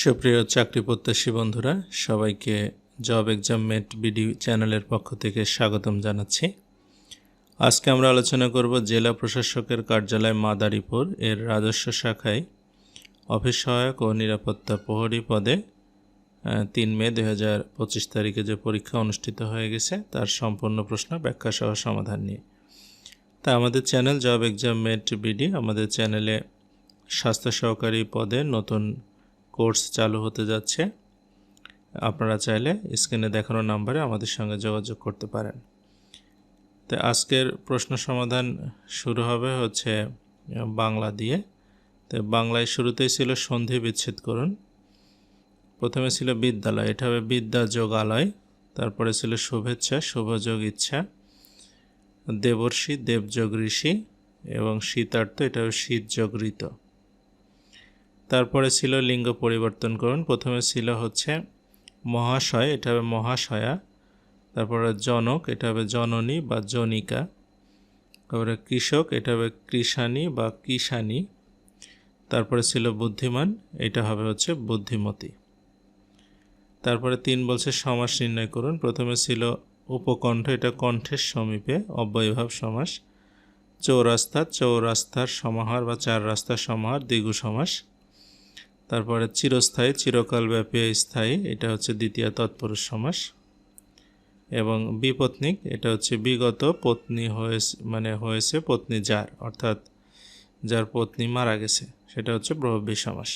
সুপ্রিয় চাকরি প্রত্যাশী বন্ধুরা, সবাইকে জব এক্সাম মেট বিডি চ্যানেলের পক্ষ থেকে স্বাগতম জানাচ্ছি। আজকে আমরা আলোচনা করব জেলা প্রশাসকের কার্যালয় মাদারীপুর এর রাজস্ব শাখায় অফিস সহায়ক ও নিরাপত্তা প্রহরী পদে তিন মে দুই হাজার পঁচিশ তারিখে যে পরীক্ষা অনুষ্ঠিত হয়ে গেছে, তার সম্পূর্ণ প্রশ্ন ব্যাখ্যা সহ সমাধান নিয়ে। তা আমাদের channel job exam mate BD আমাদের চ্যানেলে স্বাস্থ্য সহকারী পদে নতুন কোর্স চালু হতে যাচ্ছে। আপনারা চাইলে স্ক্রিনে দেখানো নাম্বারে আমাদের সঙ্গে যোগাযোগ করতে পারেন। তো আজকের প্রশ্ন সমাধান শুরু হবে হচ্ছে, বাংলা দিয়ে। তো বাংলায় শুরুতেই ছিল সন্ধি বিচ্ছেদ করুন। প্রথমে ছিল বিদ্যালয়, এটা হবে বিদ্যা যোগালয়। তারপরে ছিল শুভেচ্ছা শুভযোগ ইচ্ছা। দেবর্ষি, দেবযোগ ঋষি এবং শীতার্থ, এটা হবে শীত যোগ ঋত। তারপরে ছিল লিঙ্গ পরিবর্তন করুন। প্রথমে ছিল হচ্ছে মহাশয়, এটা হবে মহাশয়া। তারপরে জনক, এটা হবে জননী বা জনিকা। তারপরে কৃষক, এটা হবে কৃষানী বা কিষানী তারপরে ছিল বুদ্ধিমান, এটা হবে হচ্ছে বুদ্ধিমতী। তারপরে তিন বলছে সমাস নির্ণয় করুন। প্রথমে ছিল উপকণ্ঠ, এটা কণ্ঠের সমীপে, অব্যয়ভাব সমাস। চৌরাস্তা, চৌরাস্তার সমাহার বা চার রাস্তার সমাহার, দ্বিগু সমাস। তারপরে চিরস্থায়ী চিরকাল ব্যাপী স্থায়ী, এটা হচ্ছে দ্বিতীয় তৎপুরুষ সমাস। এবং বিপত্নিক, এটা হচ্ছে বিগত পত্নী হয়েছে মানে হয়েছে পত্নী যার, অর্থাৎ যার পত্নী মারা গেছে, সেটা হচ্ছে প্রভাবী সমাস।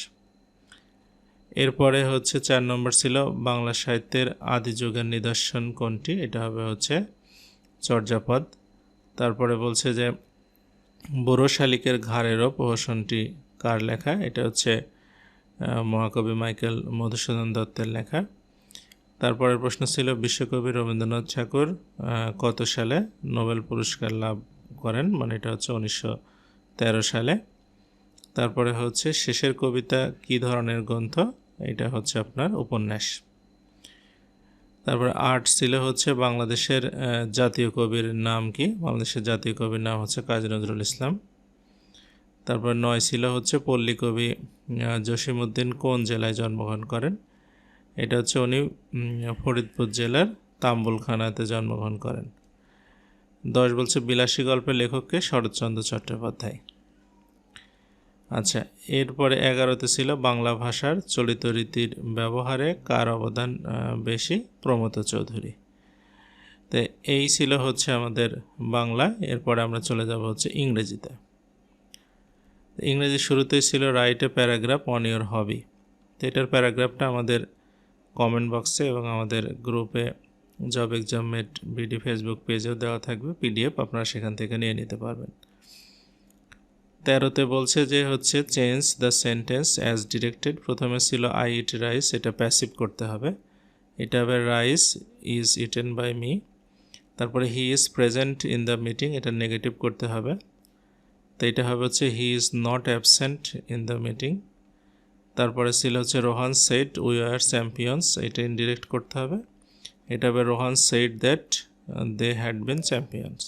এরপরে হচ্ছে চার নম্বর ছিল বাংলা সাহিত্যের আদি যুগের নিদর্শন কোনটি, এটা হবে হচ্ছে চর্যাপদ। তারপরে বলছে যে বুড়ো শালিকের ঘাড়েরও প্রহসনটি কার লেখা, এটা হচ্ছে মহাকবি মাইকেল মধুসূদন দত্তের লেখা। তারপরের প্রশ্ন ছিল, বিশ্বকবি রবীন্দ্রনাথ ঠাকুর কত সালে নোবেল পুরস্কার লাভ করেন? মানে এটা হচ্ছে উনিশশো তেরো সালে। তারপরে হচ্ছে, শেষের কবিতা কি ধরনের গ্রন্থ? এটা হচ্ছে আপনার উপন্যাস। তারপরে আর্ট ছিল হচ্ছে বাংলাদেশের জাতীয় কবির নাম কি? বাংলাদেশের জাতীয় কবির নাম হচ্ছে কাজী নজরুল ইসলাম। তারপর নয় ছিল হচ্ছে পল্লী কবি জসিমউদ্দিন কোন জেলায় জন্মগ্রহণ করেন? এটা হচ্ছে উনি ফরিদপুর জেলার তাম্বুলখানাতে জন্মগ্রহণ করেন। দশ বলছে বিলাসী গল্পের লেখককে শরৎচন্দ্র চট্টোপাধ্যায়। আচ্ছা এরপরে এগারোতে ছিল বাংলা ভাষার চলিত রীতির ব্যবহারে কার অবদান বেশি? প্রমথ চৌধুরী। তো এই ছিল হচ্ছে আমাদের বাংলা, এরপরে আমরা চলে যাব হচ্ছে ইংরেজিতে। ইংরেজি শুরুতেই ছিল write a paragraph on your hobby তো এটার প্যারাগ্রাফটা আমাদের কমেন্ট বক্সে এবং আমাদের গ্রুপে job exam mate BD Facebook পেজেও দেওয়া থাকবে। পিডিএফ আপনারা সেখান থেকে নিয়ে নিতে পারবেন। তেরোতে বলছে যে হচ্ছে change the sentence as directed প্রথমে ছিল আই ইট রাইস এটা প্যাসিভ করতে হবে। এটা হবে rice is eaten by me তারপরে he is present in the meeting এটা নেগেটিভ করতে হবে। তো এটা হবে হচ্ছে he is not absent in the meeting তারপরে ছিল হচ্ছে Rohan said we are champions এটা ইনডিরেক্ট করতে হবে। এটা হবে Rohan said that they had been champions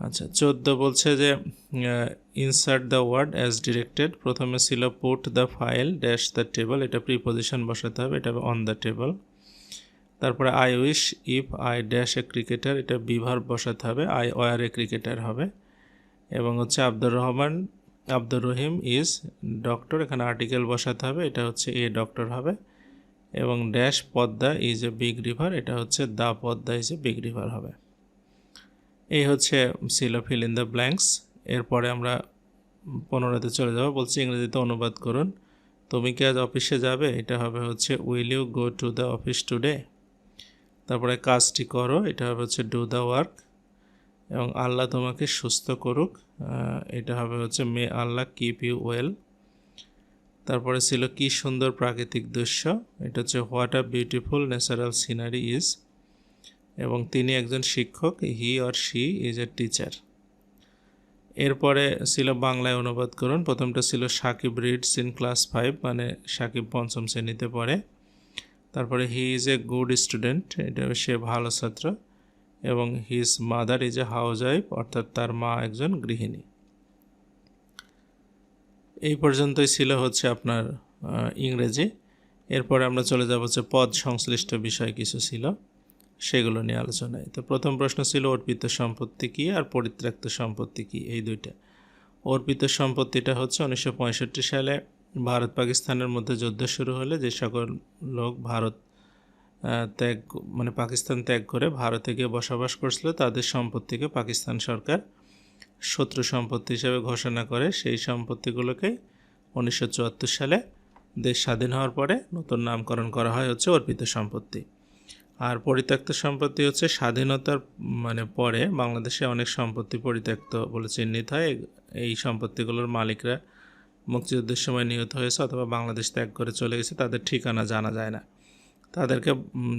আচ্ছা চোদ্দ বলছে যে insert the word as directed প্রথমে ছিল put the file dash the table এটা প্রিপোজিশন বসাতে হবে। এটা অন দ্য টেবল তারপরে I wish if I dash a cricketer এটা বিভার বসাতে হবে। আই ওয়ার এ ক্রিকেটার হবে। এবং হচ্ছে আব্দুর রহমান, আব্দুর রহিম ইজ ডক্টর এখানে আর্টিকেল বসাতে হবে, এটা হচ্ছে এ ডক্টর হবে, এবং dash Padma is a big river এটা হচ্ছে the Padma is a big river হবে। এই হচ্ছে ছিল ফিল ইন দ্য ব্ল্যাঙ্কস এরপরে আমরা পনেরোতে চলে যাব, বলছি ইংরেজিতে অনুবাদ করুন। তুমি কি আজ অফিসে যাবে? এটা হবে হচ্ছে will you go to the office today তারপরে কাজটি করো, এটা হবে হচ্ছে ডু দ্য ওয়ার্ক এবং আল্লাহ তোমাকে সুস্থ করুক এটা হবে হচ্ছে may Allah keep you well তারপরে ছিল কি সুন্দর প্রাকৃতিক দৃশ্য, এটা হচ্ছে what a beautiful natural scenery is এবং তিনি একজন শিক্ষক he or she is a teacher এরপরে ছিল বাংলায় অনুবাদ করুন, প্রথমটা ছিল Sakib reads in class five মানে সাকিব পঞ্চম শ্রেণীতে পড়ে। তারপরে he is a good student এটা সে ভালো ছাত্র। এবং his mother is a housewife অর্থাৎ তার মা একজন গৃহিণী। এই পর্যন্তই ছিল হচ্ছে আপনার ইংরেজি। এরপরে আমরা চলে যাব হচ্ছে পদ সংশ্লিষ্ট বিষয় কিছু ছিল, সেগুলো নিয়ে আলোচনায়। তো প্রথম প্রশ্ন ছিল, অর্পিত সম্পত্তি কী আর পরিত্যক্ত সম্পত্তি কী? এই দুইটা। অর্পিত সম্পত্তিটা হচ্ছে উনিশশো পঁয়ষট্টি সালে ভারত পাকিস্তানের মধ্যে যুদ্ধ শুরু হলে যে সকল লোক ভারত ত্যাগ মানে পাকিস্তান ত্যাগ করে ভারতে গিয়ে বসবাস করছিল, তাদের সম্পত্তিকে পাকিস্তান সরকার শত্রু সম্পত্তি হিসেবে ঘোষণা করে। সেই সম্পত্তিগুলোকে উনিশশো চুয়াত্তর সালে দেশ স্বাধীন হওয়ার পরে নতুন নামকরণ করা হয় হচ্ছে অর্পিত সম্পত্তি। আর পরিত্যক্ত সম্পত্তি হচ্ছে স্বাধীনতার মানে পরে বাংলাদেশে অনেক সম্পত্তি পরিত্যক্ত বলে চিহ্নিত হয়। এই- এই সম্পত্তিগুলোর মালিকরা মুক্তিযুদ্ধের সময় নিহত হয়েছে অথবা বাংলাদেশ ত্যাগ করে চলে গেছে, তাদের ঠিকানা জানা যায় না। তাদেরকে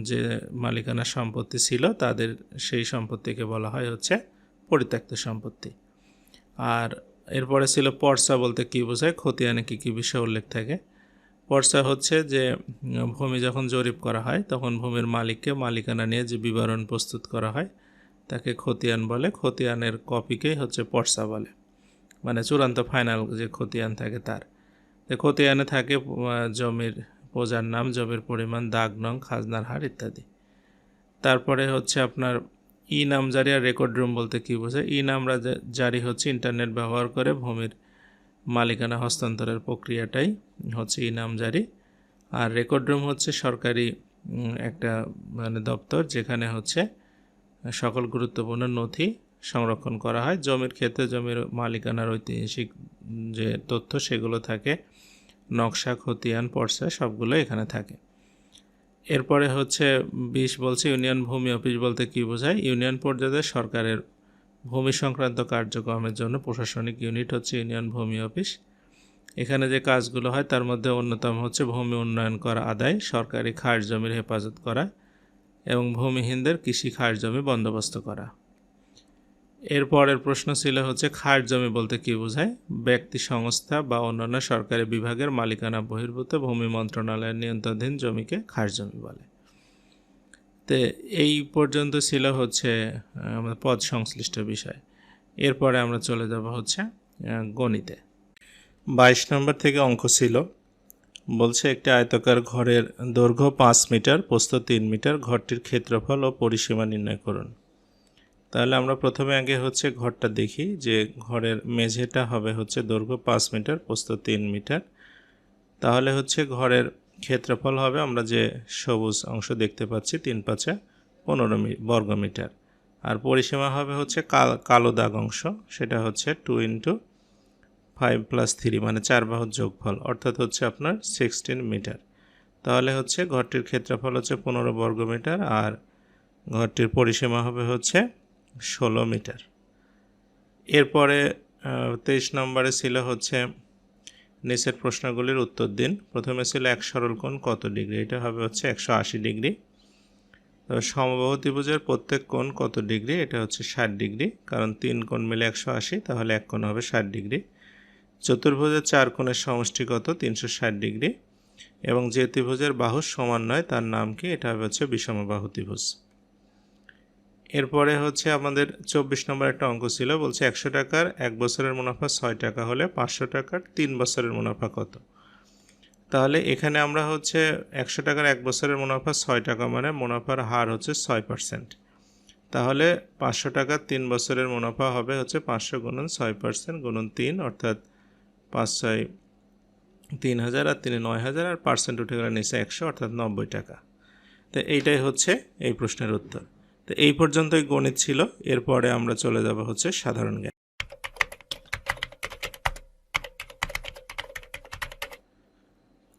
যে মালিকানা সম্পত্তি ছিল তাদের সেই সম্পত্তিকে বলা হয় হচ্ছে পরিত্যক্ত সম্পত্তি। আর এরপরে ছিল পর্সা বলতে কী বোঝায়? খতিয়ানে কী কী বিষয় উল্লেখ থাকে? পর্সা হচ্ছে যে ভূমি যখন জরিপ করা হয় তখন ভূমির মালিককে মালিকানা নিয়ে যে বিবরণ প্রস্তুত করা হয় তাকে খতিয়ান বলে। খতিয়ানের কপিকেই হচ্ছে পর্সা বলে। মানে চূড়ান্ত ফাইনাল যে খতিয়ান থাকে তার। খতিয়ানে থাকে জমির প্রজার নাম জমির পরিমাণ, দাগ, নং, খাজনার হার ইত্যাদি। তারপরে হচ্ছে আপনার ই নাম জারি আর রেকর্ড রুম বলতে কী বোঝায়? ই নাম জারি হচ্ছে ইন্টারনেট ব্যবহার করে ভূমির মালিকানা হস্তান্তরের প্রক্রিয়াটাই হচ্ছে ই নাম জারি। আর রেকর্ড রুম হচ্ছে সরকারি একটা মানে দপ্তর যেখানে হচ্ছে সকল গুরুত্বপূর্ণ নথি সংরক্ষণ করা হয়। জমির ক্ষেত্রে জমির মালিকানার ঐতিহাসিক যে তথ্য সেগুলো থাকে। নকশা, খতিয়ান, পর্সা সবগুলো এখানে থাকে। এরপরে হচ্ছে বিশ বলছে ইউনিয়ন ভূমি অফিস বলতে কী বোঝায়? ইউনিয়ন পর্যায়ে সরকারের ভূমি সংক্রান্ত কার্যক্রমের জন্য প্রশাসনিক ইউনিট হচ্ছে ইউনিয়ন ভূমি অফিস। এখানে যে কাজগুলো হয় তার মধ্যে অন্যতম হচ্ছে ভূমি উন্নয়ন করা আদায়, সরকারি খাস জমির হেফাজত করা এবং ভূমিহীনদের কৃষি খাস জমি বন্দোবস্ত করা। এর পরের প্রশ্ন ছিল হচ্ছে খাস জমি বলতে কী বোঝায়? ব্যক্তি, সংস্থা বা অন্যান্য সরকারি বিভাগের মালিকানা বহির্ভূত ভূমি মন্ত্রণালয়ের নিয়ন্ত্রণাধীন জমিকে খাস জমি বলে। তো এই পর্যন্ত ছিল হচ্ছে আমাদের পদ সংশ্লিষ্ট বিষয়। এরপরে আমরা চলে যাব হচ্ছে গণিতে। বাইশ নম্বর থেকে অঙ্ক ছিল, বলছে একটি আয়তাকার ঘরের দৈর্ঘ্য পাঁচ মিটার, প্রস্থ তিন মিটার, ঘরটির ক্ষেত্রফল ও পরিসীমা নির্ণয় করুন। তাহলে আমরা প্রথমে আগে হচ্ছে ঘরটা দেখি যে ঘরের মেঝেটা হবে হচ্ছে দৈর্ঘ্য পাঁচ মিটার, প্রস্থ তিন মিটার। তাহলে হচ্ছে ঘরের ক্ষেত্রফল হবে আমরা যে সবুজ অংশ দেখতে পাচ্ছি তিন পাঁচে পনেরো বর্গ মিটার। আর পরিসীমা হবে হচ্ছে কাল- কালো দাগ অংশ, সেটা হচ্ছে two into five plus three মানে চার বাহুর যোগফল, অর্থাৎ হচ্ছে আপনার সিক্সটিন মিটার। তাহলে হচ্ছে ঘরটির ক্ষেত্রফল হচ্ছে পনেরো বর্গ মিটার আর ঘরটির পরিসীমা হবে হচ্ছে ষোলো মিটার। এরপরে তেইশ নম্বরে ছিল হচ্ছে নিচের প্রশ্নগুলির উত্তর দিন। প্রথমে ছিল এক সরল কোণ কত ডিগ্রি? এটা হবে হচ্ছে একশো আশি ডিগ্রি। তো সমবাহু ত্রিভুজের প্রত্যেক কোণ কত ডিগ্রি? এটা হচ্ছে ষাট ডিগ্রি। কারণ তিন কোণ মিলে একশো আশি, তাহলে এক কোণ হবে ষাট ডিগ্রি। চতুর্ভুজের চার কোণের সমষ্টি কত? তিনশো ষাট ডিগ্রি। এবং যে ত্রিভুজের বাহু সমান নয়, তার নাম কি? এটা হবে হচ্ছে বিষমবাহু ত্রিভুজ। এরপরে হচ্ছে আমাদের চব্বিশ নম্বর একটা অঙ্ক ছিল, বলছে একশো টাকার এক বছরের মুনাফা ছয় টাকা হলে পাঁচশো টাকার তিন বছরের মুনাফা কত? তাহলে এখানে আমরা হচ্ছে একশো টাকার এক বছরের মুনাফা ছয় টাকা মানে মুনাফার হার হচ্ছে ছয় পার্সেন্ট। তাহলে পাঁচশো টাকার তিন বছরের মুনাফা হবে হচ্ছে পাঁচশো গুণন ছয় পার্সেন্ট গুণন তিন, অর্থাৎ পাঁচ ছয় তিন হাজার আর তিনে নয় হাজার, আর পার্সেন্ট উঠে গেলে নিচে একশো, অর্থাৎ নব্বই টাকা। তো এইটাই হচ্ছে এই প্রশ্নের উত্তর। তো এই পর্যন্তই গণিত ছিল। এরপরে আমরা চলে যাব হচ্ছে সাধারণ জ্ঞান।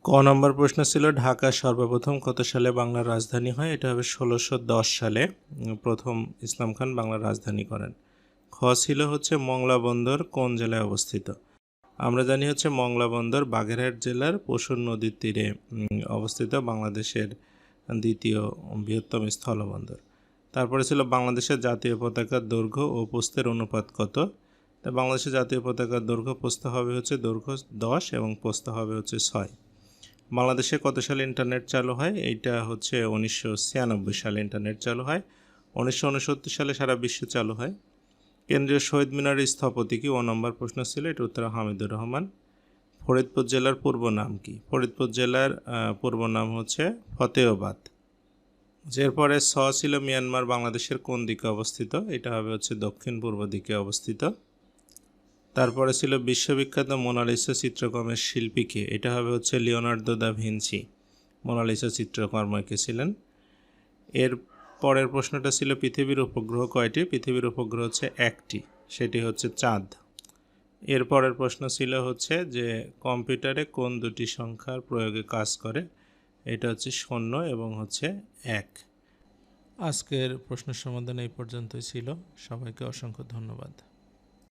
ক নম্বর প্রশ্ন ছিল, ঢাকা সর্বপ্রথম কত সালে বাংলার রাজধানী হয়? এটা হবে ষোলোশো সালে। প্রথম ইসলাম খান বাংলার রাজধানী করেন। খ ছিল হচ্ছে মংলা বন্দর কোন জেলায় অবস্থিত? আমরা জানি হচ্ছে মংলা বন্দর বাগেরহাট জেলার পশুর নদীর তীরে অবস্থিত বাংলাদেশের দ্বিতীয় বৃহত্তম স্থলবন্দর। তারপরে ছিল বাংলাদেশের জাতীয় পতাকার দৈর্ঘ্য ও প্রস্থের অনুপাত কত? তা বাংলাদেশের জাতীয় পতাকার দৈর্ঘ্য প্রস্থ হবে হচ্ছে দৈর্ঘ্য দশ এবং প্রস্থ হবে হচ্ছে ছয়। বাংলাদেশে কত সালে ইন্টারনেট চালু হয়? এইটা হচ্ছে উনিশশো ছিয়ানব্বই সালে ইন্টারনেট চালু হয়। উনিশশো উনসত্তর সালে সারা বিশ্বে চালু হয়। কেন্দ্রীয় শহীদ মিনারের স্থপতি কি? ও নম্বর প্রশ্ন ছিল, এটা উত্তর হামিদুর রহমান। ফরিদপুর জেলার পূর্ব নাম কি? ফরিদপুর জেলার পূর্ব নাম হচ্ছে ফতেহবাদ। এরপরে স ছিল মিয়ানমার, বাংলাদেশের কোন দিকে অবস্থিত? এটা হবে হচ্ছে দক্ষিণ পূর্ব দিকে অবস্থিত। তারপরে ছিল বিশ্ববিখ্যাত মোনালিসা চিত্রকর্মের শিল্পী কে? এটা হবে হচ্ছে লিওনার্দো দা ভিঞ্চি মোনালিসা চিত্রকর্ম এঁকেছিলেন এর পরের প্রশ্নটা ছিল পৃথিবীর উপগ্রহ কয়টি? পৃথিবীর উপগ্রহ হচ্ছে একটি, সেটি হচ্ছে চাঁদ। এর পরের প্রশ্ন ছিল হচ্ছে যে কম্পিউটারে কোন দুটি সংখ্যার প্রয়োগে কাজ করে? এটা হচ্ছে শূন্য এবং হচ্ছে এক। আজকের প্রশ্ন সমাধান এই পর্যন্তই ছিল। সবাইকে অসংখ্য ধন্যবাদ।